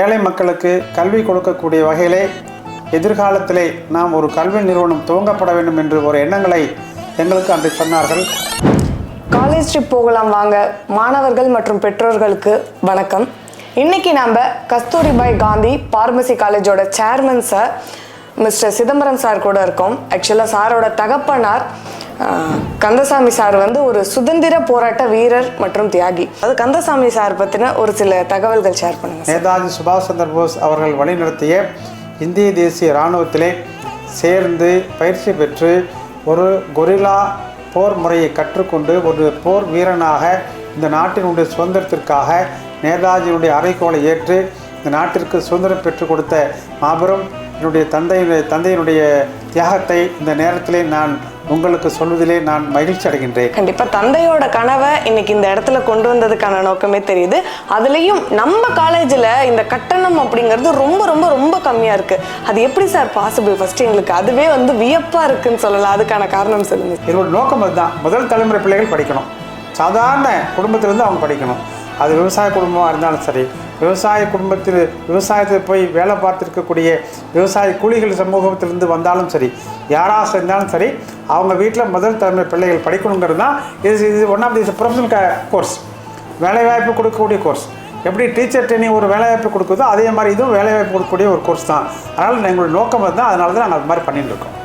ஏழை மக்களுக்கு கல்வி கொடுக்கக்கூடிய வகையிலே எதிர்காலத்திலே நாம் ஒரு கல்வி நிறுவனம் துவங்கப்பட வேண்டும் என்று ஒரு எண்ணங்களை எங்களுக்கு அன்று சொன்னார்கள். காலேஜ் ட்ரிப் போகலாம் வாங்க. மாணவர்கள் மற்றும் பெற்றோர்களுக்கு வணக்கம். இன்னைக்கு நாம் கஸ்தூரிபாய் காந்தி பார்மசி காலேஜோட chairman sir mister Chidambaram sir கூட இருக்கோம். ஆக்சுவலாக சாரோட தகப்பனார் கந்தசாமி சார் வந்து ஒரு சுதந்திர போராட்ட வீரர் மற்றும் தியாகி. அது கந்தசாமி சார் பற்றின ஒரு சில தகவல்கள் ஷேர் பண்ணுங்க நேதாஜி சுபாஷ் சந்திர போஸ் அவர்கள் வழிநடத்திய இந்திய தேசிய இராணுவத்திலே சேர்ந்து பயிற்சி பெற்று ஒரு கொரில்லா போர் முறையை கற்றுக்கொண்டு ஒரு போர் வீரனாக இந்த நாட்டினுடைய சுதந்திரத்திற்காக நேதாஜியினுடைய அறைகோலை ஏற்று இந்த நாட்டிற்கு சுதந்திரம் பெற்றுக் கொடுத்த மாபெரும் என்னுடைய தந்தையினுடைய தந்தையினுடைய தியாகத்தை இந்த நேரத்திலே நான் உங்களுக்கு சொல்வதிலே நான் மகிழ்ச்சி அடைகின்றேன். கண்டிப்பா தந்தையோட கனவை இன்னைக்கு இந்த இடத்துல கொண்டு வந்ததுக்கான நோக்கமே தெரியுது. அதுலயும் நம்ம காலேஜ்ல இந்த கட்டணம் அப்படிங்கிறது ரொம்ப ரொம்ப ரொம்ப கம்மியா இருக்கு. அது எப்படி சார் பாசிபிள் ஃபர்ஸ்ட் எங்களுக்கு அதுவே வந்து வியப்பா இருக்குன்னு சொல்லலாம். அதுக்கான காரணம் சொல்லுங்க. இதோட நோக்கம் அதுதான். முதல் தலைமுறை பிள்ளைகள் படிக்கணும். சாதாரண குடும்பத்திலிருந்து அவங்க படிக்கணும். அது விவசாய குடும்பமாக இருந்தாலும் சரி விவசாய குடும்பத்தில் விவசாயத்தில் போய் வேலை பார்த்துருக்கக்கூடிய விவசாய கூலிகள் சமூகத்திலிருந்து வந்தாலும் சரி யாராக இருந்தாலும் சரி அவங்க வீட்டில் முதல் தலைமுறை பிள்ளைகள் படிக்கணுங்கிறது தான் இது இது one of the professional course வேலைவாய்ப்பு கொடுக்கக்கூடிய கோர்ஸ் எப்படி டீச்சர் ட்ரைனிங் ஒரு வேலைவாய்ப்பு கொடுக்குதோ அதே மாதிரி இதுவும் வேலைவாய்ப்பு கொடுக்கக்கூடிய ஒரு கோர்ஸ் தான். அதனால் எங்களுடைய நோக்கம் தான் அதனால தான் நாங்கள் அது மாதிரி பண்ணிட்டு இருக்கோம்.